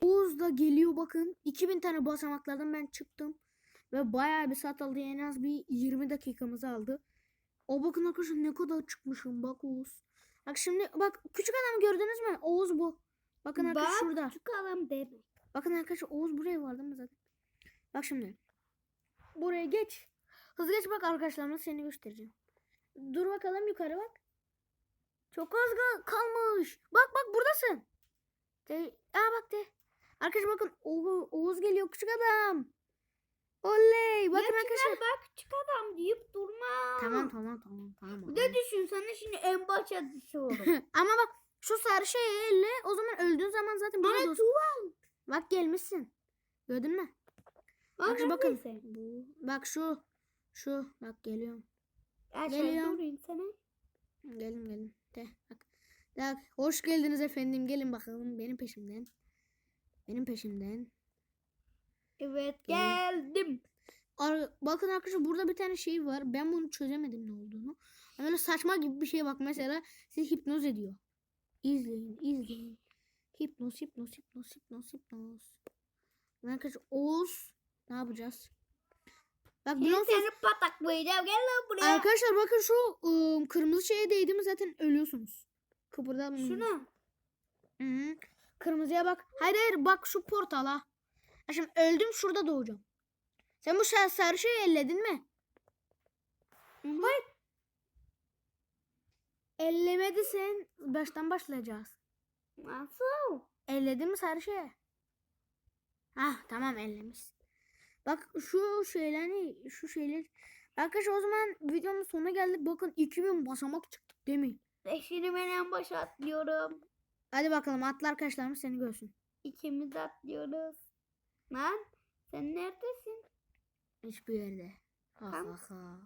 Oğuz da geliyor bakın. 2000 tane basamaklardan ben çıktım. Ve bayağı bir saat aldı. En az bir 20 dakikamızı aldı. O bakın arkadaşlar ne kadar çıkmışım bak Oğuz. Bak şimdi bak küçük adamı gördünüz mü? Oğuz bu. Bakın arkadaşlar Bak, şurada. Küçük adam demek. Bakın arkadaşlar Oğuz buraya vardı mı zaten? Bak şimdi. Buraya geç. Hızlı geç bak arkadaşlarıma seni göstereceğim. Dur bakalım yukarı bak. Çok az kal- kalmış. Bak bak buradasın. De, aa bak de. Arkadaşlar bakın Oğuz, Oğuz geliyor küçük adam. Oley. Bakın ya arkadaşlar. Çınar bak küçük adam deyip durma. Tamam tamam tamam tamam. Bir de düşün sana şimdi en başa düşüyorum. Ama bak şu sarı şeyi elle o zaman öldüğün zaman zaten Bana duvar. Bak gelmişsin. Gördün mü? Bak şu Bak bakın. Bu. Bak şu. Şu. Bak geliyorum. Geliyorum. durayım sana. Gelin gelin. De bak. De, hoş geldiniz efendim. Gelin bakalım benim peşimden. Benim peşimden. Evet geldim. Ar- bakın arkadaşlar burada bir tane şey var. Ben bunu çözemedim ne olduğunu. Böyle saçma gibi bir şey bak mesela sizi hipnoz ediyor. İzleyin, izleyin. Hipnoz, hipnoz, hipnoz, hipnoz, hipnoz. Arkadaşlar Oğuz ne yapacağız? Bak Şimdi biliyor musunuz? seni pataklayacağım. Gel lan buraya. Arkadaşlar bakın şu ıı, kırmızı şeye değdi mi zaten ölüyorsunuz. Kıpırdamayın. Şuna. Hı -hı. Kırmızıya bak. Hayır hayır bak şu portala. Ha şimdi öldüm şurada doğacağım. Sen bu şa- sarı şeyi elledin mi? Hayır. Ellemedi sen. Baştan başlayacağız. Nasıl? Elledin mi sarı şeyi? Hah tamam ellemiş. Bak şu şeyler ne? Şu şeyler. Arkadaşlar o zaman videonun sonuna geldik. Bakın 2000 basamak çıktık değil mi? Ve şimdi ben en başa atlıyorum. Hadi bakalım atla arkadaşlarımız seni görsün. İkimiz atlıyoruz. Lan sen neredesin? Hiçbir yerde. Ha Tamam. ha ha.